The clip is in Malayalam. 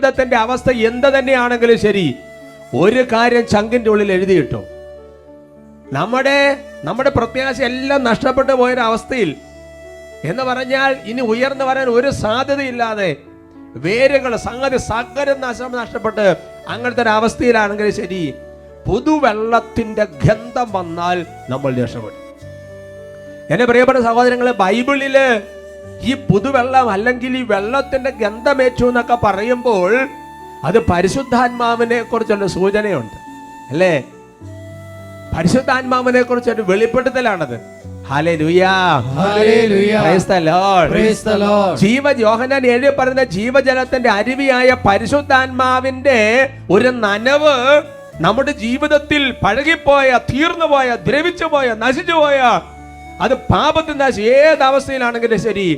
ജീവിതത്തിന്റെ അവസ്ഥ എന്ത് തന്നെയാണെങ്കിലും ശരി. ഒരു കാര്യം ചങ്കിന്റെ ഉള്ളിൽ എഴുതിയിട്ടു നമ്മുടെ നമ്മുടെ പ്രത്യാശ എല്ലാം നഷ്ടപ്പെട്ടു പോയൊരവസ്ഥയിൽ എന്ന് പറഞ്ഞാൽ ഇനി ഉയർന്നു വരാൻ ഒരു സാധ്യതയില്ലാതെ വേരുകൾ സംഗതി സകരം നശം നഷ്ടപ്പെട്ട് അങ്ങനത്തെ ഒരു അവസ്ഥയിലാണെങ്കിൽ ശരി. പുതുവെള്ളത്തിന്റെ ഗന്ധം വന്നാൽ നമ്മൾ രക്ഷപ്പെടും. എന്റെ പ്രിയപ്പെട്ട സഹോദരങ്ങളെ ബൈബിളിൽ ഈ പുതുവെള്ളം അല്ലെങ്കിൽ ഈ വെള്ളത്തിന്റെ ഗന്ധമേറ്റു എന്നൊക്കെ പറയുമ്പോൾ അത് പരിശുദ്ധാത്മാവിനെ കുറിച്ചുള്ള സൂചനയുണ്ട്. അല്ലേ? പരിശുദ്ധാത്മാവിനെ കുറിച്ചൊരു വെളിപ്പെടുത്തലാണത്. ജീവ യോഹനാൻ പറയുന്ന ജീവജലത്തിന്റെ അരുവിയായ പരിശുദ്ധാത്മാവിന്റെ ഒരു നനവ് നമ്മുടെ ജീവിതത്തിൽ പഴകിപ്പോയ തീർന്നുപോയ ദ്രവിച്ചുപോയ നശിച്ചുപോയ നശിച്ചു പോയ അത് പാപത്തിൽ നശി ഏത് അവസ്ഥയിലാണെങ്കിലും ശരി.